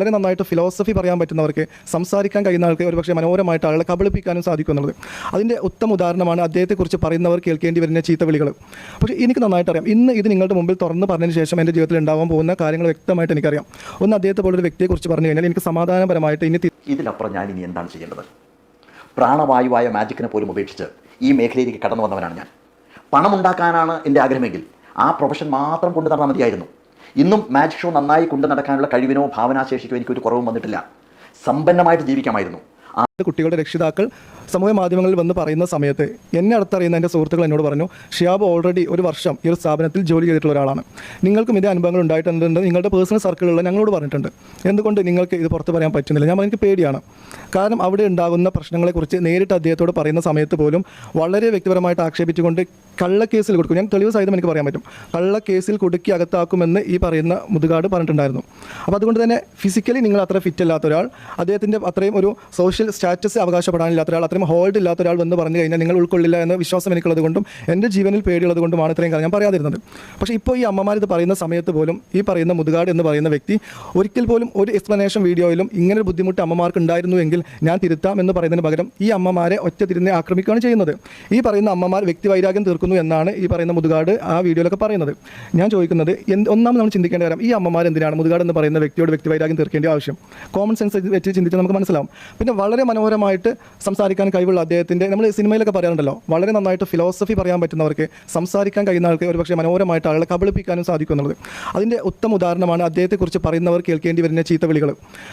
വളരെ നന്നായിട്ട് ഫിലോസഫി പറയാൻ പറ്റുന്നവർക്ക് സംസാരിക്കാൻ കഴിയുന്ന ആൾക്ക് ഒരുപക്ഷെ മനോഹരമായിട്ട് ആളെ കബളിപ്പിക്കാനും സാധിക്കും എന്നുള്ളത് അതിന്റെ ഉത്തമ ഉദാഹരണമാണ് അദ്ദേഹത്തെക്കുറിച്ച് പറയുന്നവർ കേൾക്കേണ്ടി വരുന്ന ചീത്തവിളികൾ പക്ഷേ എനിക്ക് നന്നായിട്ട് അറിയാം. ഇന്ന് ഇത് നിങ്ങളുടെ മുമ്പിൽ തുറന്ന് പറഞ്ഞതിന് ശേഷം എന്റെ ജീവിതത്തിൽ ഉണ്ടാവാൻ പോകുന്ന കാര്യങ്ങൾ വ്യക്തമായിട്ട് എനിക്കറിയാം. ഒന്ന് അദ്ദേഹത്തെ പോലൊരു വ്യക്തിയെക്കുറിച്ച് പറഞ്ഞു കഴിഞ്ഞാൽ എനിക്ക് സമാധാനപരമായിട്ട് ഇനി ഇതിലപ്പുറം ഞാൻ ഇനി എന്താണ് ചെയ്യേണ്ടത്? പ്രാണവായുവായ മാജിക്കിനെ പോലും ഉപേക്ഷിച്ച് ഈ മേഖലയിലേക്ക് കടന്നു വന്നവനാണ് ഞാൻ. പണമുണ്ടാക്കാനാണ് എന്റെ ആഗ്രഹമെങ്കിൽ ആ പ്രൊഫഷൻ മാത്രം കൊണ്ടു നടന്നാൽ മതിയായിരുന്നു. ഇന്നും മാജിക് ഷോ നന്നായി കൊണ്ടു നടക്കാനുള്ള കഴിവിനോ ഭാവനാശേഷിക്കോ എനിക്കൊരു കുറവും വന്നിട്ടില്ല. സമ്പന്നമായിട്ട് ജീവിക്കാമായിരുന്നു. കുട്ടികളുടെ രക്ഷിതാക്കൾ സമൂഹ മാധ്യമങ്ങളിൽ വന്ന് പറയുന്ന സമയത്ത് എന്നെ അടുത്തറിയുന്ന എന്റെ സുഹൃത്തുക്കൾ എന്നോട് പറഞ്ഞു ഷിയാബ് ഓൾറെഡി ഒരു വർഷം ഈ ഒരു സ്ഥാപനത്തിൽ ജോലി ചെയ്തിട്ടുള്ള ഒരാളാണ്. നിങ്ങൾക്കും ഇതേ അനുഭവങ്ങൾ ഉണ്ടായിട്ടുണ്ട് നിങ്ങളുടെ പേഴ്സണൽ സർക്കിളുള്ള ഞങ്ങളോട് പറഞ്ഞിട്ടുണ്ട്. എന്തുകൊണ്ട് നിങ്ങൾക്ക് ഇത് പുറത്ത് പറയാൻ പറ്റുന്നില്ല? ഞാൻ എനിക്ക് പേടിയാണ്. കാരണം അവിടെ ഉണ്ടാകുന്ന പ്രശ്നങ്ങളെക്കുറിച്ച് നേരിട്ട് അദ്ദേഹത്തോട് പറയുന്ന സമയത്ത് പോലും വളരെ വ്യക്തിപരമായിട്ട് ആക്ഷേപിച്ചുകൊണ്ട് കള്ളക്കേസിൽ കൊടുക്കും. ഞാൻ തെളിവ് സഹിതം എനിക്ക് പറയാൻ പറ്റും. കള്ളക്കേസിൽ കൊടുക്കി അകത്താക്കുമെന്ന് ഈ പറയുന്ന മുതുകാട് പറഞ്ഞിട്ടുണ്ടായിരുന്നു. അപ്പോൾ അതുകൊണ്ട് തന്നെ ഫിസിക്കലി നിങ്ങൾ അത്ര ഫിറ്റ് അല്ലാത്ത ഒരാൾ അദ്ദേഹത്തിന്റെ അത്രയും ഒരു സോഷ്യൽ സ്റ്റാറ്റസ് അവകാശപ്പെടാനില്ലാത്ത ഒരാൾ അത്രയും ഹോൾഡ് ഇല്ലാത്ത ഒരാൾ എന്ന് പറഞ്ഞു കഴിഞ്ഞാൽ നിങ്ങൾ ഉൾക്കൊള്ളില്ല എന്ന വിശ്വാസം എനിക്കുള്ളത് കൊണ്ടും എന്റെ ജീവനിൽ പേടിയുള്ളത് കൊണ്ടുമാണ് ഇത്രയും കാര്യം ഞാൻ പറയാതിരുന്നത്. പക്ഷേ ഇപ്പോൾ ഈ അമ്മമാർ ഇത് പറയുന്ന സമയത്ത് പോലും ഈ പറയുന്ന മുതുകാട് എന്ന് പറയുന്ന വ്യക്തി ഒരിക്കൽ പോലും ഒരു എക്സ്പ്ലനേഷൻ വീഡിയോയിലും ഇങ്ങനെ ബുദ്ധിമുട്ട് അമ്മമാർക്ക് ഉണ്ടായിരുന്നുവെങ്കിൽ ഞാൻ തിരുത്താം എന്ന് പറയുന്നതിന് പകരം ഈ അമ്മമാരെ ഒറ്റ തിരിഞ്ഞ് ആക്രമിക്കുകയാണ് ചെയ്യുന്നത്. ഈ പറയുന്ന അമ്മമാർ വ്യക്തി വൈരാഗ്യം തീർക്കുന്നു എന്നാണ് ഈ പറയുന്ന മുതുകാട് ആ വീഡിയോയിലൊക്കെ പറയുന്നത്. ഞാൻ ചോദിക്കുന്നത് എന്ത് ഒന്നാമത് നമ്മൾ ചിന്തിക്കേണ്ട കാര്യം ഈ അമ്മമാർ എന്തിനാണ് മുതുകാട് എന്ന് പറയുന്ന വ്യക്തിയോട് വ്യക്തി വൈരാഗ്യം തീർക്കേണ്ട ആവശ്യം? കോമൺ സെൻസ് വെച്ച് ചിന്തിച്ച് നമുക്ക് മനസ്സിലാവും. പിന്നെ വളരെ മനോഹരമായിട്ട് സംസാരിക്കാൻ കഴിവുള്ള അദ്ദേഹത്തിന്റെ നമ്മൾ സിനിമയിലൊക്കെ പറയാറുണ്ടല്ലോ വളരെ നന്നായിട്ട് ഫിലോസഫി പറയാൻ പറ്റുന്നവർക്ക് സംസാരിക്കാൻ കഴിയുന്ന ആൾക്ക് ഒരുപക്ഷെ മനോഹരമായിട്ട് ആളെ കബളിപ്പിക്കാനും സാധിക്കും അതിന്റെ ഉത്തമ ഉദാഹരണമാണ് അദ്ദേഹത്തെക്കുറിച്ച് പറയുന്നവർ കേൾക്കേണ്ടി വരുന്ന ചീത്തവിളികൾ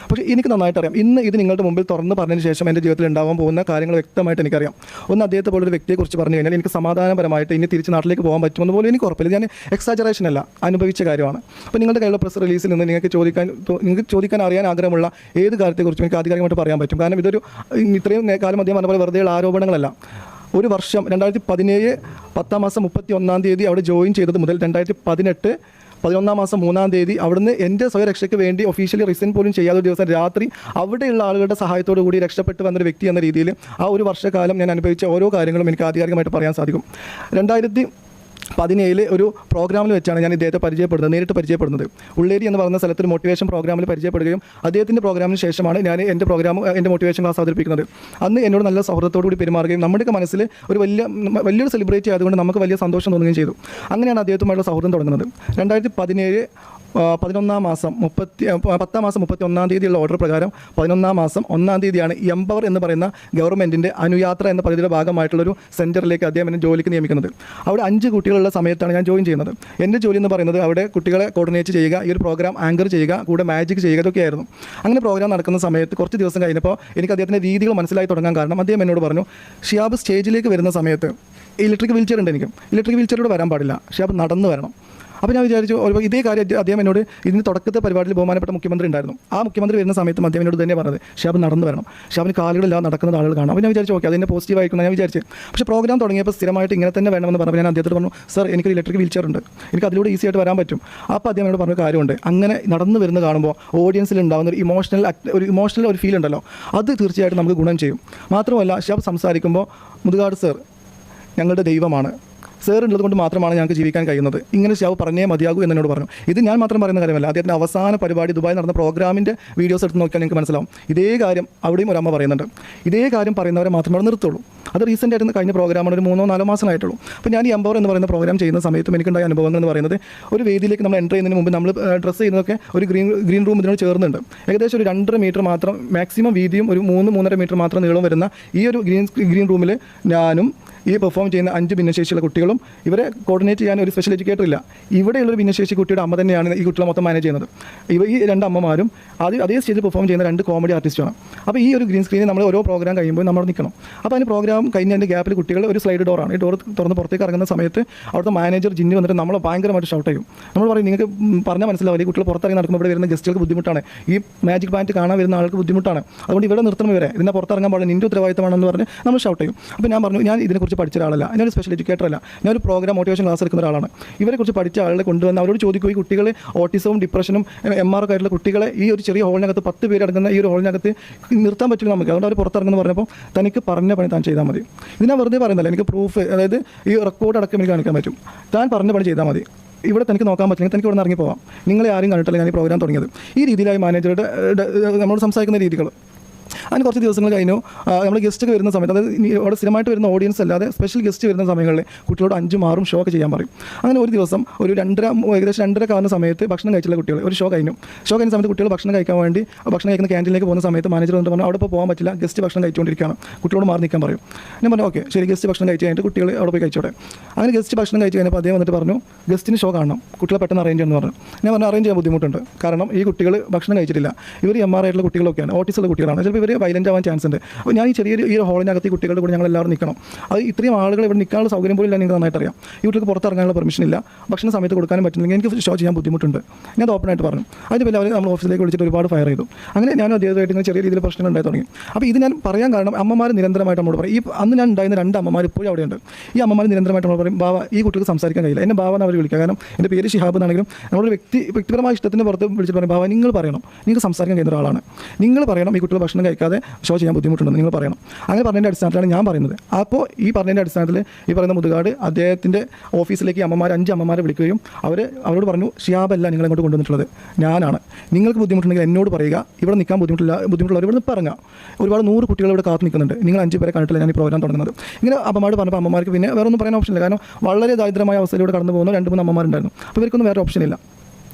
പക്ഷേ എനിക്ക് നന്നായിട്ട് അറിയാം. ഇന്ന് ഇത് നിങ്ങളുടെ മുമ്പിൽ തുറന്ന് പറഞ്ഞതിന് ശേഷം എന്റെ ജീവിതത്തിൽ ഉണ്ടാവാൻ പോകുന്ന കാര്യങ്ങൾ വ്യക്തമായിട്ട് എനിക്കറിയാം. ഒന്ന് അദ്ദേഹത്തെ പോലൊരു വ്യക്തിയെക്കുറിച്ച് പറഞ്ഞു കഴിഞ്ഞാൽ എനിക്ക് സമാധാനപരമായിട്ട് ഇനി തിരിച്ച് നാട്ടിലേക്ക് പോകാൻ പറ്റുമെന്ന് പോലും എനിക്ക് ഉറപ്പില്ല. ഞാൻ എക്സാജറേഷൻ അല്ല അനുഭവിച്ച കാര്യമാണ്. അപ്പോൾ നിങ്ങളുടെ കയ്യിലുള്ള പ്രസ് റിലീസിൽ നിന്ന് നിങ്ങൾക്ക് ചോദിക്കാൻ നിങ്ങൾക്ക് ചോദിക്കാൻ അറിയാൻ ആഗ്രഹമുള്ള ഏത് കാര്യത്തെക്കുറിച്ചും എനിക്ക് ആധികാരികമായിട്ട് പറയാൻ പറ്റും. കാരണം ഇതൊരു ഇത്രയും കാലം അദ്ദേഹം പറഞ്ഞ പോലെ വെറുതെയുള്ള ആരോപണങ്ങളല്ല. ഒരു വർഷം രണ്ടായിരത്തി പതിനേഴ് പത്താം മാസം മുപ്പത്തി ഒന്നാം തീയതി അവിടെ ജോയിൻ ചെയ്തത് മുതൽ രണ്ടായിരത്തി പതിനെട്ട് പതിനൊന്നാം മാസം മൂന്നാം തീയതി അവിടുന്ന് എന്റെ സ്വയരക്ഷയ്ക്ക് വേണ്ടി ഒഫീഷ്യലി റിസൈൻ പോലും ചെയ്യാത്ത ഒരു ദിവസം രാത്രി അവിടെയുള്ള ആളുകളുടെ സഹായത്തോടു കൂടി രക്ഷപ്പെട്ട് വന്നൊരു വ്യക്തി എന്ന രീതിയിൽ ആ ഒരു വർഷക്കാലം ഞാൻ അനുഭവിച്ച ഓരോ കാര്യങ്ങളും എനിക്ക് ആധികാരികമായിട്ട് പറയാൻ സാധിക്കും. രണ്ടായിരത്തി പതിനേഴിൽ ഒരു പ്രോഗ്രാമിൽ വെച്ചാണ് ഞാൻ ഇദ്ദേഹത്തെ പരിചയപ്പെടുന്നത് നേരിട്ട് പരിചയപ്പെടുന്നത്. ഉള്ളേരി എന്ന് പറയുന്ന സ്ഥലത്ത് ഒരു മോട്ടിവേഷൻ പ്രോഗ്രാമിൽ പരിചയപ്പെടുകയും അദ്ദേഹത്തിന്റെ പ്രോഗ്രാമിന് ശേഷമാണ് ഞാൻ എന്റെ പ്രോഗ്രാം എന്റെ മോട്ടിവേഷൻ ക്ലാസ് അവതരിപ്പിക്കുന്നത്. അന്ന് എന്നോട് നല്ല സൗഹൃദത്തോടു കൂടി പെരുമാറുകയും നമ്മുടെയൊക്കെ മനസ്സിൽ ഒരു വലിയ വലിയൊരു സെലിബ്രേറ്റ് ആയതുകൊണ്ട് നമുക്ക് വലിയ സന്തോഷം തോന്നുകയും ചെയ്തു. അങ്ങനെയാണ് അദ്ദേഹത്തുമായുള്ള സൗഹൃദം തുടങ്ങുന്നത്. രണ്ടായിരത്തി പതിനേഴ് പതിനൊന്നാം മാസം മുപ്പത്തി പത്താം മാസം മുപ്പത്തി ഒന്നാം തീയതിയുള്ള ഓർഡർ പ്രകാരം പതിനൊന്നാം മാസം ഒന്നാം തീയതിയാണ് എംപവർ എന്ന് പറയുന്ന ഗവൺമെന്റിന്റെ അനുയാത്ര എന്ന പദ്ധതിയുടെ ഭാഗമായിട്ടുള്ളൊരു സെന്ററിലേക്ക് അദ്ദേഹം എന്നെ ജോലിക്ക് നിയമിക്കുന്നത്. അവിടെ അഞ്ച് കുട്ടികളുള്ള സമയത്താണ് ഞാൻ ജോയിൻ ചെയ്യുന്നത്. എന്റെ ജോലി എന്ന് പറയുന്നത് അവിടെ കുട്ടികളെ കോർഡിനേറ്റ് ചെയ്യുക ഈ ഒരു പ്രോഗ്രാം ആങ്കർ ചെയ്യുക കൂടെ മാജിക് ചെയ്യുക ഇതൊക്കെയായിരുന്നു. അങ്ങനെ പ്രോഗ്രാം നടക്കുന്ന സമയത്ത് കുറച്ച് ദിവസം കഴിഞ്ഞപ്പോൾ എനിക്ക് അദ്ദേഹത്തിന്റെ രീതികൾ മനസ്സിലായി തുടങ്ങാൻ കാരണം അദ്ദേഹം എന്നോട് പറഞ്ഞു ഷിയാബ് സ്റ്റേജിലേക്ക് വരുന്ന സമയത്ത് ഇലക്ട്രിക് വീൽചെയർ ഉണ്ട് എനിക്ക്. ഇലക്ട്രിക് വീൽചെയറിലൂടെ വരാൻ പാടില്ല. ഷിയാബ് നടന്നു വരണം. അപ്പോൾ ഞാൻ വിചാരിച്ചു ഒരു ഇതേ കാര്യം അദ്ദേഹം- എന്നോട് ഇതിന് തുടക്കത്തെ പരിപാടിയിൽ ബഹുമാനപ്പെട്ട മുഖ്യമന്ത്രി ഉണ്ടായിരുന്നു. ആ മുഖ്യമന്ത്രി വരുന്ന സമയത്ത് അദ്ദേഹം എന്നോട് തന്നെ പറഞ്ഞത്. ഷാബ് നടന്നു വരണം. ഷാബിന് കാലുകളില്ലാതെ നടക്കുന്ന ആളുകൾ കാണാം. അപ്പോൾ ഞാൻ വിചാരിച്ചു ഓക്കെ അതിന്റെ പോസിറ്റീവ് ആയിരിക്കണം ഞാൻ വിചാരിച്ചു. പക്ഷേ പ്രോഗ്രാം തുടങ്ങിയപ്പോൾ സ്ഥിരമായിട്ട് ഇങ്ങനെ തന്നെ വേണമെന്ന് പറഞ്ഞു ഞാൻ അദ്ദേഹത്തോട് പറഞ്ഞു സർ എനിക്ക് ഇലക്ട്രിക് വീൽ ഉണ്ട്. എനിക്ക് അതിലൂടെ ഈസി ആയിട്ട് വരാൻ പറ്റും. അപ്പോൾ അദ്ദേഹം എന്നോട് പറഞ്ഞ കാര്യമുണ്ട്. അങ്ങനെ നടന്നു വരുന്ന കാണുമ്പോൾ ഓഡിയൻസിൽ ഉണ്ടാകുന്ന ഒരു ഇമോഷണൽ ഒരു ഇമോഷണൽ ഒരു ഫീൽ ഉണ്ടല്ലോ. അത് തീർച്ചയായിട്ടും നമുക്ക് ഗുണം ചെയ്യും. മാത്രമല്ല ഷാബ് സംസാരിക്കുമ്പോൾ മുതുകാട് സർ ഞങ്ങളുടെ ദൈവമാണ്. സേർ ഉള്ളത് കൊണ്ട് മാത്രമാണ് ഞങ്ങൾക്ക് ജീവിക്കാൻ കഴിയുന്നത്. ഇങ്ങനെ ഷാവ് പറഞ്ഞേ മതിയാകൂ എന്ന് എന്നോട് പറഞ്ഞു. ഇത് ഞാൻ മാത്രം പറയുന്ന കാര്യമല്ല. അദ്ദേഹത്തിന്റെ അവസാന പരിപാടി ദുബായ് നടന്ന പ്രോഗ്രാമിന്റെ വീഡിയോസ് എടുത്ത് നോക്കിയാൽ നിങ്ങൾക്ക് മനസ്സിലാവും. ഇതേ കാര്യം അവിടെയും ഒരു അമ്മ പറയുന്നുണ്ട്. ഇതേ കാര്യം പറയുന്നവരെ മാത്രമേ നിർത്തുള്ളൂ. അത് റീസെന്റ് ആയിട്ട് കഴിഞ്ഞ പ്രോഗ്രാമാണ് ഒരു മൂന്നോ നാലോ മാസമായിട്ടുള്ളൂ. അപ്പോൾ ഞാൻ ഈ എംപവർ എന്ന് പറയുന്ന പ്രോഗ്രാം ചെയ്യുന്ന സമയത്തും എനിക്കുണ്ടായ അനുഭവങ്ങൾ എന്ന് പറയുന്നത് ഒരു വേദിയിലേക്ക് നമ്മൾ എന്റർ ചെയ്യുന്നതിന് മുമ്പ് നമ്മൾ ഡ്രസ്സ് ചെയ്യുന്നതൊക്കെ ഒരു ഗ്രീൻ ഗ്രീൻ റൂം ഇതിനോട് ചേർന്നുണ്ട്. ഏകദേശം ഒരു രണ്ടര മീറ്റർ മാത്രം മാക്സിമം വീതിയും ഒരു മൂന്ന് മൂന്നര മീറ്റർ മാത്രം നീളം വരുന്ന ഈ ഒരു ഗ്രീൻ ഗ്രീൻ റൂമിൽ ഞാനും ഈ പെർഫോം ചെയ്യുന്ന അഞ്ച് ഭിന്നശേഷിയുള്ള കുട്ടികളും ഇവരെ കോർഡിനേറ്റ് ചെയ്യാൻ ഒരു സ്പെഷ്യൽ എഡ്യൂക്കേറ്റർ ഇല്ല. ഇവിടെയുള്ളൊരു ഭിന്നശേഷി കുട്ടിയുടെ അമ്മ തന്നെയാണ് ഈ കുട്ടികളെ മൊത്തം മാനേജ് ചെയ്യുന്നത്. ഇവ ഈ രണ്ട് അമ്മമാരും അത് അതേ സ്റ്റേജിൽ പെർഫോം ചെയ്യുന്ന രണ്ട് കോമഡി ആർട്ടിസ്റ്റുമാണ് അപ്പോൾ ഈ ഒരു ഗ്രീൻ സ്ക്രീനിൽ നമ്മൾ ഓരോ പ്രോഗ്രാം കഴിയുമ്പോൾ നമ്മൾ നിൽക്കണം. അപ്പോൾ അതിന് പ്രോഗ്രാം കഴിഞ്ഞതിന്റെ ഗ്യാപ്പിൽ കുട്ടികൾ ഒരു സ്ലൈഡ് ഡോറാണ് ഈ ഡോർ തുറന്ന് പുറത്തേക്ക് ഇറങ്ങുന്ന സമയത്ത് അവിടുത്തെ മാനേജർ ജിന്നി വന്നിട്ട് നമ്മളെ ഭയങ്കരമായിട്ട് ഷൗട്ട് ചെയ്യും. നമ്മൾ പറയും നിങ്ങൾക്ക് പറഞ്ഞാൽ മനസ്സിലാവില്ല ഈ കുട്ടികൾ പുറത്തിറങ്ങി നടക്കുമ്പോൾ ഇവിടെ വരുന്ന ഗസ്റ്റുകൾക്ക് ബുദ്ധിമുട്ടാണ്. ഈ മാജിക് പാന്റ് കാണാൻ വരുന്ന ആൾക്ക് ബുദ്ധിമുട്ടാണ്. അതുകൊണ്ട് ഇവിടെ നിർത്തണം ഇവരെ. ഇതിനെ പുറത്തിറങ്ങാൻ പാടില്ല. നിന്റെ ഉത്തരവാദിത്തമാണെന്ന് പറഞ്ഞ് നമ്മൾ ഷൗട്ട് ചെയ്യും. അപ്പോൾ ഞാൻ പറഞ്ഞു ഞാൻ ഇതിനെക്കുറിച്ച് പഠിച്ച ഒരാളല്ല. ഞാനൊരു സ്പെഷ്യൽ എഡ്യൂക്കേറ്റർ അല്ല. ഞാനൊരു പ്രോഗ്രാം മോട്ടിവേഷൻ ക്ലാസ് എടുക്കുന്ന ഒരാളാണ്. ഇവരെക്കുറിച്ച് പഠിച്ച ആളുകളെ കൊണ്ടുവന്ന് അവരോട് ചോദിക്കും ഈ കുട്ടികൾ ഓട്ടിസവും ഡിപ്രഷനും എം ആർ ആയിട്ടുള്ള കുട്ടികളെ ഈ ഒരു ചെറിയ ഹോളിനകത്ത് പത്ത് പേര് അടങ്ങുന്ന ഈ ഒരു ഹോളിനകത്ത് നിർത്താൻ പറ്റില്ല നമുക്ക്. അതുകൊണ്ട് അവർ പുറത്തിറങ്ങുന്നു പറഞ്ഞപ്പോൾ തനിക്ക് പറഞ്ഞ പണി താൻ ചെയ്താൽ മതി. ഇത് ഞാൻ വെറുതെ പറയുന്നില്ല എനിക്ക് പ്രൂഫ് അതായത് ഈ റെക്കോർഡ് അടക്കം എനിക്ക് കാണിക്കാൻ പറ്റും. താൻ പറഞ്ഞ പണി ചെയ്താൽ മതി. ഇവിടെ തനിക്ക് നോക്കാൻ പറ്റില്ല തനിക്ക് ഇവിടെ ഇറങ്ങി പോവാം നിങ്ങളെ ആരും കണ്ടിട്ടില്ല. ഞാൻ ഈ പ്രോഗ്രാം തുടങ്ങിയത്. ഈ രീതിയിലായി മാനേജറുടെ നമ്മൾ സംസാരിക്കുന്ന രീതികൾ അതിന് കുറച്ച് ദിവസങ്ങൾ കഴിഞ്ഞു. നമ്മൾ ഗസ്റ്റ് ഒക്കെ വരുന്ന സമയത്ത് അതായത് അവിടെ സ്ഥിരമായിട്ട് വരുന്ന ഓഡിയൻസ് അല്ലാതെ സ്പെഷ്യൽ ഗസ്റ്റ് വരുന്ന സമയങ്ങളിൽ കുട്ടികളോട് അഞ്ചും ആറും ഷോ ഒക്കെ ചെയ്യാൻ പറയും. അങ്ങനെ ഒരു ദിവസം ഒരു രണ്ടര ഏകദേശം രണ്ടര കാണുന്ന സമയത്ത് ഭക്ഷണം കഴിച്ചുള്ള കുട്ടികൾ ഒരു ഷോ കഴിഞ്ഞു. ഷോ കഴിഞ്ഞ സമയത്ത് കുട്ടികൾ ഭക്ഷണം കഴിക്കാൻ വേണ്ടി ഭക്ഷണം കഴിക്കുന്ന ക്യാന്റീനിലേക്ക് പോകുന്ന സമയത്ത് മാനേജർ വന്നിട്ട് പറഞ്ഞു അവിടെ ഇപ്പോൾ പോകാൻ പറ്റില്ല ഗസ്റ്റ് ഭക്ഷണം കഴിച്ചുകൊണ്ടിരിക്കുകയാണ് കുട്ടികളോട് മാറി നിൽക്കാൻ പറയും. ഞാൻ പറഞ്ഞു ഓക്കെ ശരി ഗസ്റ്റ് ഭക്ഷണം കഴിച്ച് കഴിഞ്ഞിട്ട് കുട്ടികൾ അവിടെ പോയി കഴിച്ചോട്ടെ. അങ്ങനെ ഗസ്റ്റ് ഭക്ഷണം കഴിച്ച് കഴിഞ്ഞപ്പോൾ അദ്ദേഹം വന്നിട്ട് പറഞ്ഞു ഗസ്റ്റിന് ഷോ കാണണം കുട്ടികളെ പെട്ടെന്ന് അറേഞ്ച് എന്ന് പറഞ്ഞു. ഞാൻ പറഞ്ഞു അറേഞ്ച് ചെയ്യാൻ ബുദ്ധിമുട്ടുണ്ട്. കാരണം ഈ കുട്ടികൾ ഭക്ഷണം കഴിച്ചിട്ടില്ല. ഇവർ എം ആർ ആയിട്ടുള്ള കുട്ടികളൊക്കെയാണ് ഓട്ടീസുള്ള കുട്ടികളാണ്. ചിലപ്പോൾ ഇവർ വയലന്റ് ആവാൻ ചാൻസ് ഉണ്ട്. അപ്പോൾ ഞാൻ ഈ ചെറിയൊരു ഈ ഹോളിനകത്ത് കുട്ടികളുടെ കൂടെ ഞങ്ങൾ എല്ലാവരും നിൽക്കണം. അത് ഇത്രയും ആളുകൾ ഇവിടെ നിൽക്കാനുള്ള സൗകര്യം പോലും നിങ്ങൾക്ക് നന്നായിട്ട് അറിയാം ഈ കുട്ടികൾക്ക് പുറത്തിറങ്ങാനുള്ള പെർമിഷൻ ഇല്ല. ഭക്ഷണ സമയത്ത് കൊടുക്കാനും പറ്റുന്നില്ലെങ്കിൽ എനിക്ക് ഷോ ചെയ്യാൻ ബുദ്ധിമുട്ടുണ്ട്. ഞാൻ ഓപ്പൺ ആയിട്ട് പറഞ്ഞു. അതിന് പിന്നെ അവർ നമ്മൾ ഓഫീസിലേക്ക് വിളിച്ചിട്ട് ഒരുപാട് ഫയർ ചെയ്തു. അങ്ങനെ ഞാൻ അദ്ദേഹമായിട്ട് ഇങ്ങനെ ചെറിയ രീതിയിൽ പ്രശ്നങ്ങൾ ഉണ്ടായി തുടങ്ങി. അപ്പോൾ ഇത് ഞാൻ പറയാൻ കാരണം അമ്മമാർ നിരന്തരമായിട്ട് നമ്മൾ പറയും. ഈ അന്ന് ഞാൻ ഉണ്ടായിരുന്ന രണ്ട് അമ്മമാർ ഇപ്പോഴും അവിടെയുണ്ട്. ഈ അമ്മമാർ നിരന്തരമായിട്ട് നമ്മൾ പറയും ബാവ ഈ കുട്ടികൾക്ക് സംസാരിക്കാൻ കഴിയില്ല. എന്നെ ബാവ അവർ വിളിക്കുക. കാരണം എന്റെ പേര് ഷിഹാബ് എന്നാണെങ്കിലും നമ്മുടെ വ്യക്തി വ്യക്തിപരമായ ഇഷ്ടത്തിന് പുറത്ത് വിളിച്ചിട്ട് പറയും ബാവ നിങ്ങൾ പറയണം. നിങ്ങൾക്ക് സംസാരിക്കാൻ കഴിയുന്ന ഒരാളാണ്. നിങ്ങൾ പറയണം ഈ കുട്ടികൾ ഭക്ഷണം കഴിക്കാതെ ഷോ ചെയ്യാൻ ബുദ്ധിമുട്ടുണ്ടെന്ന് നിങ്ങൾ പറയണം. അങ്ങനെ പറഞ്ഞതിന്റെ അടിസ്ഥാനത്തിലാണ് ഞാൻ പറയുന്നത്. അപ്പോൾ ഈ പറഞ്ഞതിന്റെ അടിസ്ഥാനത്തിൽ ഈ പറയുന്ന മുതുകാട് അദ്ദേഹത്തിന്റെ ഓഫീസിലേക്ക് അമ്മമാർ അഞ്ച് അമ്മമാരെ വിളിക്കുകയും അവർ അവരോട് പറഞ്ഞു ഷിയാബല്ല നിങ്ങൾ ഇങ്ങോട്ട് കൊണ്ടുവന്നിട്ടുള്ളത്. ഞാനാണ്. നിങ്ങൾക്ക് ബുദ്ധിമുട്ടുണ്ടെങ്കിൽ എന്നോട് പറയുക. ഇവിടെ നിൽക്കാൻ ബുദ്ധിമുട്ടില്ല ബുദ്ധിമുട്ടുള്ളവർ ഇവിടെ നിന്ന് പറഞ്ഞാൽ ഒരുപാട് നൂറ് കുട്ടികൾ ഇവിടെ കാത്തു നിൽക്കുന്നുണ്ട്. നിങ്ങൾ അഞ്ച് പേരെ കണ്ടിട്ടില്ല ഞാൻ ഈ പ്രോഗ്രാം തുടങ്ങുന്നത്. ഇങ്ങനെ അമ്മമാർ പറഞ്ഞപ്പോൾ അമ്മമാർക്ക് പിന്നെ വേറെ ഒന്നും പറയാൻ ഓപ്ഷനില്ല കാരണം വളരെ ദാരിദ്രമായ അവസ്ഥയിലൂടെ കടന്നു പോകുന്ന രണ്ട് മൂന്ന് അമ്മമാരുണ്ടായിരുന്നു. അപ്പോൾ ഇവർക്കൊന്നും വേറെ ഓപ്ഷനില്ല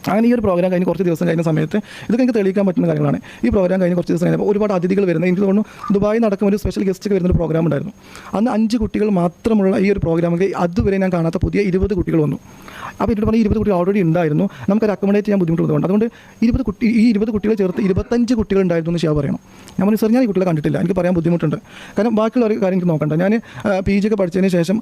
അങ്ങനെ ഈ ഒരു പ്രോഗ്രാം കഴിഞ്ഞ് കുറച്ച് ദിവസം കഴിഞ്ഞ സമയത്ത് ഇതൊക്കെ എനിക്ക് തെളിയിക്കാൻ പറ്റുന്ന കാര്യങ്ങളാണ്. ഈ പ്രോഗ്രാം കഴിഞ്ഞ് കുറച്ച് ദിവസം കഴിഞ്ഞപ്പോൾ ഒരുപാട് അതിഥികൾ വരുന്നത്. എനിക്ക് തോന്നുന്നു ദുബായി നടക്കുന്ന ഒരു സ്പെഷ്യൽ ഗസ്റ്റ് വരുന്ന ഒരു പ്രോഗ്രാം ഉണ്ടായിരുന്നു. അന്ന് അഞ്ച് കുട്ടികൾ മാത്രമുള്ള ഈ ഒരു പ്രോഗ്രാമിൽ അതുവരെ ഞാൻ കാണാത്ത പുതിയ ഇരുപത് കുട്ടികൾ വന്നു. അപ്പോൾ എന്നോട് പറഞ്ഞാൽ ഇരുപത് കുട്ടികൾ ഓൾറെഡി ഉണ്ടായിരുന്നു. നമുക്കത് അക്കോമഡേറ്റ് ചെയ്യാൻ ബുദ്ധിമുട്ടുള്ളതുകൊണ്ട്. അതുകൊണ്ട് ഇരുപത് കുട്ടി ഈ ഇരുപത് കുട്ടികളെ ചേർത്ത് ഇരുപത്തഞ്ച് കുട്ടികൾ ഉണ്ടായിരുന്നു എന്ന് ഞാൻ പറയണം. ഞാൻ പറഞ്ഞു സാർ ഞാൻ ഈ കുട്ടികളെ കണ്ടിട്ടില്ല. എനിക്ക് പറയാൻ ബുദ്ധിമുട്ടുണ്ട്. കാരണം ബാക്കിയുള്ള ഒരു കാര്യം എനിക്ക് നോക്കണ്ട. ഞാൻ പി ജി ഒക്കെ പഠിച്ചതിന് ശേഷം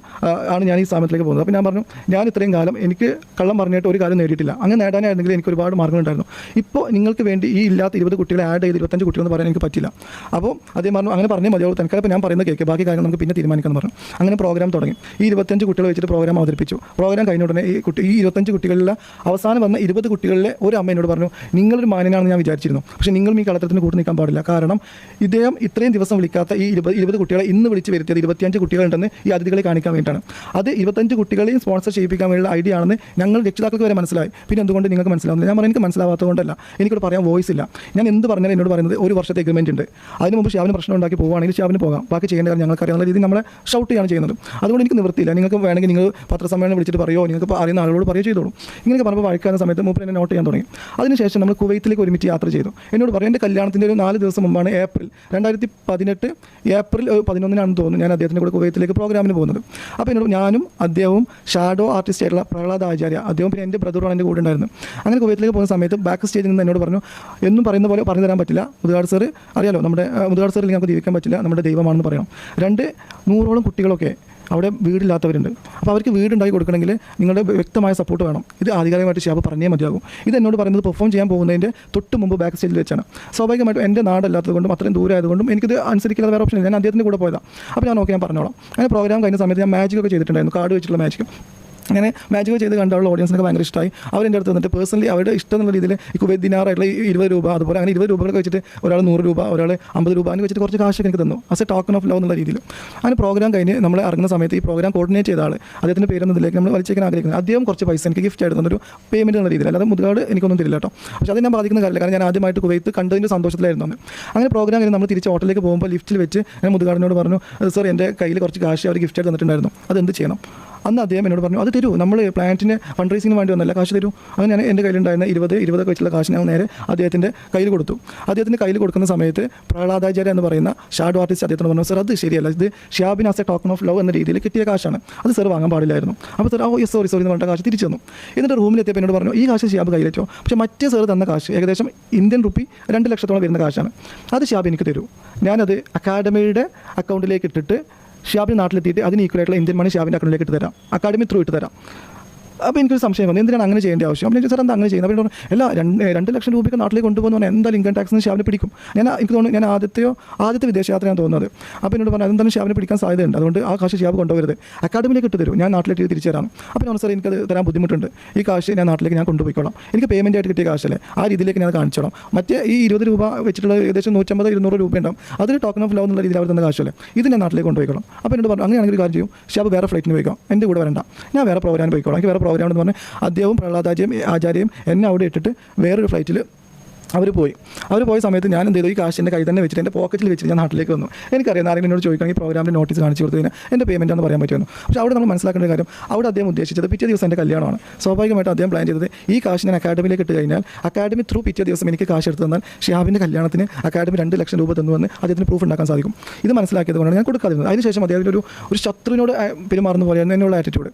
ആണ് ഞാൻ ഈ സ്ഥാപനത്തിലേക്ക് പോകുന്നത്. അപ്പോൾ ഞാൻ പറഞ്ഞു ഞാൻ ഇത്രയും കാലം എനിക്ക് കള്ളം പറഞ്ഞിട്ട് ഒരു കാര്യം നേടിയിട്ടില്ല. അങ്ങനെ നേടാനായിരുന്നെങ്കിൽ എനിക്ക് ഒരുപാട് മാർഗങ്ങളുണ്ടായിരുന്നു ഇപ്പോൾ നിങ്ങൾക്ക് വേണ്ടി ഈ ഇല്ലാത്ത ഇരുപത് കുട്ടികളെ ആഡ് ചെയ്ത് ഇരുപത്തഞ്ച് കുട്ടികൾ എന്ന് പറയാൻ എനിക്ക് പറ്റില്ല. അപ്പോൾ അദ്ദേഹം പറഞ്ഞു അങ്ങനെ പറഞ്ഞേ മതിയാവും തനിക്കപ്പോൾ ഞാൻ പറയുന്നത് കേൾക്കുക ബാക്കി കാര്യങ്ങൾ നമുക്ക് പിന്നെ തീരുമാനിക്കാമെന്ന് പറഞ്ഞു. അങ്ങനെ പ്രോഗ്രാം തുടങ്ങി. ഈ ഇരുപത്തഞ്ച് കുട്ടികൾ വെച്ചിട്ട് പ്രോഗ്രാം അവതരിപ്പിച്ചു. പ്രോഗ്രാം കഴിഞ്ഞ ഉടനെ ഈ കുട്ടി ഈ ഇരുപത്തഞ്ച് കുട്ടികളിലെ അവസാനം വന്ന ഇരുപത് കുട്ടികളിലെ ഒരു അമ്മ എന്നോട് പറഞ്ഞു നിങ്ങളൊരു മാനിനാണെന്ന് ഞാൻ വിചാരിച്ചിരുന്നു. പക്ഷേ നിങ്ങൾ ഈ കളത്രത്തിന് കൂട്ടി നിൽക്കാൻ പാടില്ല. കാരണം ഇദ്ദേഹം ഇത്രയും ദിവസം വിളിക്കാത്ത ഈ ഇരുപത് ഇരുപത് കുട്ടികളെ ഇന്ന് വിളിച്ച് വരുത്തിയത് ഇരുപത്തിയഞ്ച് കുട്ടികളുണ്ടെന്ന് ഈ അതിഥികളെ കാണിക്കാൻ വേണ്ടിയിട്ടാണ്. അത് ഇരുപത്തഞ്ച് കുട്ടികളെയും സ്പോൺസർ ചെയ്യിപ്പിക്കാൻ വേണ്ടിയുള്ള ഐഡിയ ആണെന്ന് ഞങ്ങൾ രക്ഷിതാക്കൾക്ക് വരെ മനസ്സിലായി. പിന്നെ എന്തുകൊണ്ട് നിങ്ങൾക്ക് മനസ്സിലാവുന്നില്ല. ഞാൻ പറഞ്ഞു എനിക്ക് മനസ്സിലാവാത്തതുകൊണ്ടല്ല എനിക്കോട് പറയാൻ വോയിസ് ഇല്ല. ഞാൻ എന്ത് പറഞ്ഞാലും എന്നോട് പറയുന്നത് ഒരു വർഷത്തെ എഗ്രിമെന്റ് ഉണ്ട്. അതിന് മുമ്പ് ഷാവിന് പ്രശ്നം ഉണ്ടാക്കി പോവുകയാണെങ്കിൽ ഷാവിന് പോകാം. ബാക്കി ചെയ്യേണ്ട കാര്യം ഞങ്ങൾക്ക് അറിയാവുന്ന രീതിയിൽ നമ്മളെ ഷൗട്ട് ചെയ്യാണ് ചെയ്യുന്നത്. അതുകൊണ്ട് എനിക്ക് നിവൃത്തിയില്ല. നിങ്ങൾക്ക് വേണമെങ്കിൽ നിങ്ങൾ പത്രസമ്മേളനം വിളിച്ചിട്ട് പറയോ? നിങ്ങൾക്ക് അറിയുന്ന ആളുകളോട് പറയുകയോ ചെയ്തോളൂ. ഇങ്ങനെയൊക്കെ പറഞ്ഞപ്പോൾ വഴിക്കാവുന്ന സമയത്ത് മൂപ്പർ എന്നെ നോട്ട് ചെയ്യാൻ തുടങ്ങി. അതിനുശേഷം നമ്മൾ കുവൈത്തിലേക്ക് ഒരുമിച്ച് യാത്ര ചെയ്തു. എന്നോട് പറയും എന്റെ കല്യാണത്തിന്റെ ഒരു നാല് ദിവസം മുമ്പാണ് ഏപ്രിൽ രണ്ടായിരത്തി പതിനെട്ട് ഏപ്രിൽ പതിനൊന്നിനാണെന്ന് തോന്നുന്നു ഞാൻ അദ്ദേഹത്തിന്റെ കൂടെ കുവൈത്തിലേക്ക് പ്രോഗ്രാമിന് പോകുന്നത്. അപ്പോൾ എന്നോട് ഞാനും അദ്ദേഹവും ഷാഡോ ആർട്ടിസ്റ്റ് ആയിട്ടുള്ള പ്രഹ്ലാദ് ആചാര്യ അദ്ദേഹം പിന്നെ എന്റെ ബ്രദറാണ് എന്റെ കൂടെ ഉണ്ടായിരുന്നു അങ്ങനെ കുവൈത്തിലേക്ക് പോകുന്ന സമയത്ത് ബാക്ക് സ്റ്റേജിൽ നിന്ന് എന്നോട് പറഞ്ഞു എന്നും പറയുന്ന പോലെ പറഞ്ഞു തരാൻ പറ്റില്ല മുതുകാട് സാർ അറിയാലോ നമ്മുടെ മുതുകാട് സാറിൽ നമുക്ക് ജീവിക്കാൻ പറ്റില്ല നമ്മുടെ ദൈവമാണെന്ന് പറയണം. രണ്ട് നൂറോളം കുട്ടികളൊക്കെ അവിടെ വീടില്ലാത്തവരുണ്ട്. അപ്പോൾ അവർക്ക് വീടുണ്ടാക്കി കൊടുക്കണമെങ്കിൽ നിങ്ങളുടെ വ്യക്തമായ സപ്പോർട്ട് വേണം. ഇത് ആധികാരികമായിട്ട് ഷാബ് പറഞ്ഞേ മതിയാകും. ഇത് എന്നോട് പറയുന്നത് പെർഫോം ചെയ്യാൻ പോകുന്നതിന്റെ തൊട്ട് മുമ്പ് ബാക്ക് സ്റ്റേജിൽ വെച്ചാണ്. സ്വാഭാവികമായിട്ടും എന്റെ നാടല്ലാത്തത് കൊണ്ടും അത്രയും ദൂരം ആയതുകൊണ്ടും എനിക്കിത് അനുസരിക്കാതെ വേറെ ഓപ്ഷൻ ഇല്ല. ഞാൻ അദ്ദേഹത്തിന്റെ കൂടെ പോയതാണ് അപ്പോൾ ഞാൻ ഓക്കെ ഞാൻ പറഞ്ഞോളാം. അങ്ങനെ പ്രോഗ്രാം കഴിഞ്ഞ സമയത്ത് ഞാൻ മാജിക്കൊക്കെ ചെയ്തിട്ടുണ്ടായിരുന്നു. കാർഡ് വെച്ചിട്ടുള്ള മാജിക് അങ്ങനെ മാജിക് ചെയ്ത് കണ്ടുള്ള ഓഡിയൻസിനൊക്കെ ഭയങ്കര ഇഷ്ടമായി അവരെന്റെ അടുത്ത് വന്നിട്ട് പേഴ്സണലി അവരുടെ ഇഷ്ടം എന്നുള്ള രീതിയിൽ ഈ വെദിനാറായിട്ടുള്ള ദിനാറായിട്ടുള്ള ഇരുപത് രൂപ അതുപോലെ അങ്ങനെ ഇരുപത് രൂപകളൊക്കെ വെച്ചിട്ട് ഒരാൾ നൂറ് രൂപ ഒരാൾ അമ്പത് രൂപ അങ്ങനെ വെച്ചിട്ട് കുറച്ച് കാശൊക്കെ എനിക്ക് തന്നു. As a token of love എന്നുള്ള രീതിയിൽ. അങ്ങനെ പ്രോഗ്രാം കഴിഞ്ഞ് നമ്മൾ ഇറങ്ങുന്ന സമയത്ത് ഈ പ്രോഗ്രാം കോർഡിനേറ്റ് ചെയ്ത ആൾ അദ്ദേഹത്തിന്റെ പേരെന്നതിലേക്ക് നമ്മൾ വലിച്ചേക്കാൻ ആഗ്രഹിക്കുന്നത് അദ്ദേഹം കുറച്ച് പൈസ എനിക്ക് ഗിഫ്റ്റ് ആയിട്ട് തന്നൊരു പേയ്മെന്റ് എന്നുള്ള രീതിയിൽ. അല്ലാതെ മുതലാട് എനിക്കൊന്നും തരില്ല കേട്ടോ. പക്ഷേ അത് ഞാൻ ബാധിക്കുന്ന കാര്യമില്ല. കാരണം ഞാൻ ആദ്യമായിട്ട് കുവൈത്ത് കണ്ടതിന്റെ സന്തോഷത്തിലായിരുന്നു അങ്ങനെ പ്രോഗ്രാം കഴിഞ്ഞ് നമ്മൾ തിരിച്ച് ഹോട്ടലിലേക്ക് പോകുമ്പോൾ ലിഫ്റ്റിൽ വെച്ച് ഞാൻ മുതുകാടിനോട് പറഞ്ഞു സർ എന്റെ കയ്യിൽ കുറച്ച് കാശ് അവർ ഗിഫ്റ്റ് ആയിട്ട് തന്നിട്ടുണ്ടായിരുന്നു. അത് എന്ത് ചെയ്യണം? അന്ന് അദ്ദേഹം എന്നോട് പറഞ്ഞു അത് തരൂ നമ്മൾ പ്ലാന്റിന് ഫണ്ട് റൈസിങ്ങിന് വേണ്ടി വന്നല്ല കാശ് തരൂ. അങ്ങനെ ഞാൻ എന്റെ കയ്യിലുണ്ടായിരുന്ന ഇരുപത് ഇരുപതൊക്കെ വെച്ചുള്ള കാശ് ഞാൻ നേരെ അദ്ദേഹത്തിന്റെ കയ്യിൽ കൊടുത്തു. അദ്ദേഹത്തിന്റെ കയ്യിൽ കൊടുക്കുന്ന സമയത്ത് പ്രഹ്ലാദാചാര്യ എന്ന് പറയുന്ന ഷാഡോ ആർട്ടിസ്റ്റ് അദ്ദേഹത്തിന് പറഞ്ഞു സർ അത് ശരിയല്ല ഇത് Shabin as a token of love എന്ന രീതിയിൽ കിട്ടിയ കാശാണ്. അത് സർ വാങ്ങാൻ പാടില്ലായിരുന്നു. അപ്പോൾ sir oh yes sorry sorry എന്ന് പറഞ്ഞ കാശ് തിരിച്ചു തന്നു. എന്നിട്ട് റൂമിലെത്തിയപ്പോൾ എന്നോട് പറഞ്ഞു ഈ കാശ് ഷാബ് കയ്യിലെച്ചോ പക്ഷേ മറ്റേ സർ തന്ന കാശ് ഏകദേശം ഇന്ത്യൻ റുപ്പി രണ്ട് ലക്ഷത്തോളം വരുന്ന കാശാണ്. അത് ഷാബ് എനിക്ക് തരൂ. ഞാനത് അക്കാഡമിയുടെ അക്കൗണ്ടിലേക്ക് ഇട്ടിട്ട് ഷാബിന് നാട്ടിലെത്തിയിട്ട് അതിന് ഈക്വലായിട്ടുള്ള ഇന്ത്യൻ മണി ഷാബിന്റെ അക്കൗണ്ടിലേക്ക് ഇട്ട് തരാം. അക്കാഡമി ത്രൂ ഇട്ട് തരാം. അപ്പോൾ എനിക്കൊരു സംശയം വന്നു. എന്തിനാണ് അങ്ങനെ ചെയ്യേണ്ട ആവശ്യം? അപ്പോൾ എനിക്ക് സാർ എന്താ അങ്ങനെ ചെയ്യുന്നത്? അപ്പോൾ പറഞ്ഞു, രണ്ട് രണ്ട് ലക്ഷം രൂപയ്ക്ക് നാട്ടിലേക്ക് കൊണ്ടുപോകുന്ന പറഞ്ഞാൽ എന്തായാലും ഇൻകം ടാക്സിന് ഷാവിനെ പിടിക്കും? ഞാൻ എനിക്ക് തോന്നുന്നു ഞാൻ ആദ്യത്തെയോ ആദ്യത്തെ വിദേശയാത്രയാണ് തോന്നുന്നത്. അപ്പോൾ എന്നോട് പറഞ്ഞു അതെന്തായാലും ഷാവിനെ പിടിക്കാൻ സാധ്യതയുണ്ട്. അതുകൊണ്ട് ആ കാശ് ഷാബ് കൊണ്ടുപോകരുത് അക്കാഡമിയിലേക്ക് ഇട്ട് തരും. ഞാൻ നാട്ടിലേക്ക് തിരിച്ചു തരാം. അപ്പോൾ ഞാൻ സാർ എനിക്കത് തരാൻ ബുദ്ധിമുട്ടുണ്ട്. ഈ കാശ് ഞാൻ നാട്ടിലേക്ക് ഞാൻ കൊണ്ടുപോയിക്കോളാം. എനിക്ക് പേയ്മെന്റ് ആയിട്ട് കിട്ടിയ കാശല്ലേ. ആ രീതിയിലേക്ക് ഞാൻ കാണിച്ചോളാം. മറ്റേ ഈ ഇരുപത് രൂപ വെച്ചിട്ടുള്ള ഏകദേശം നൂറ്റമ്പത് ഇരുന്നൂറ് രൂപ ഉണ്ടാവും. അതൊരു ടോക്കൺ ഓഫ് ലവ് എന്നുള്ള രീതിയിൽ അവർ തന്ന കാശല്ലേ. ഇത് ഞാൻ നാട്ടിലേക്ക് കൊണ്ടുപോയിക്കോളാം. അപ്പോൾ എന്നോട് പറഞ്ഞു അങ്ങനെയാണെങ്കിൽ കാര്യം ചെയ്യും. ഷാബ് വേറെ ഫ്ലൈറ്റിന് പോയിക്കോ. എന്റെ കൂടെ വരണ്ട. ഞാൻ വേറെ പ്രോഗ്രാമിന് പോയിക്കോളാം. എനിക്ക് വേറെ പ്രോഗ്രാം പറഞ്ഞാൽ അദ്ദേഹവും പ്രഹ്ലാദാചാര്യം ആചാര്യയും എന്നെ അവിടെ ഇട്ടിട്ട് വേറൊരു ഫ്ലൈറ്റിൽ അവർ പോയി. അവർ പോയ സമയത്ത് ഞാൻ എന്ത് ചെയ്തു? ഈ കാശ് എന്റെ കൈ തന്നെ വെച്ചിട്ട് എന്റെ പോക്കറ്റിൽ വെച്ചിട്ട് ഞാൻ നാട്ടിലേക്ക് വന്നു. എനിക്കറിയാം ആരെങ്കിലും എന്നോട് ചോദിക്കുകയാണെങ്കിൽ പ്രോഗ്രാമിന്റെ നോട്ടീസ് കാണിച്ചു കൊടുത്തു കഴിഞ്ഞാൽ എന്റെ പേയ്മെന്റ് ആണെന്ന് പറയാൻ പറ്റുമെന്ന് പക്ഷേ അവിടെ നമ്മൾ മനസ്സിലാക്കേണ്ട കാര്യം അവിടെ അദ്ദേഹം ഉദ്ദേശിച്ചത് പിറ്റേ ദിവസം എന്റെ കല്യാണമാണ്. സ്വാഭാവികമായിട്ട് അദ്ദേഹം പ്ലാൻ ചെയ്തത് ഈ കാശ് ഞാൻ അക്കാഡമിയിലേക്ക് ഇട്ട് കഴിഞ്ഞാൽ അക്കാഡമി ത്രൂ പിറ്റേ ദിവസം എനിക്ക് കാശ് എടുത്ത് തന്നാൽ ഷിഹാബിന്റെ കല്യാണത്തിന് അക്കാഡമി രണ്ട് ലക്ഷം രൂപ തന്നുവെന്ന് അദ്ദേഹത്തിന് പ്രൂഫ് ഉണ്ടാക്കാൻ സാധിക്കും. ഇത് മനസ്സിലാക്കിയത് കൊണ്ടാണ് ഞാൻ കൊടുക്കാതിരുന്നത്. അതിനുശേഷം അദ്ദേഹത്തിന്റെ ഒരു ഒരു ശത്രുവിനോട് പെരുമാറുന്ന പോലെയായിരുന്നു എന്നുള്ള ആറ്റിറ്റ്യൂഡ്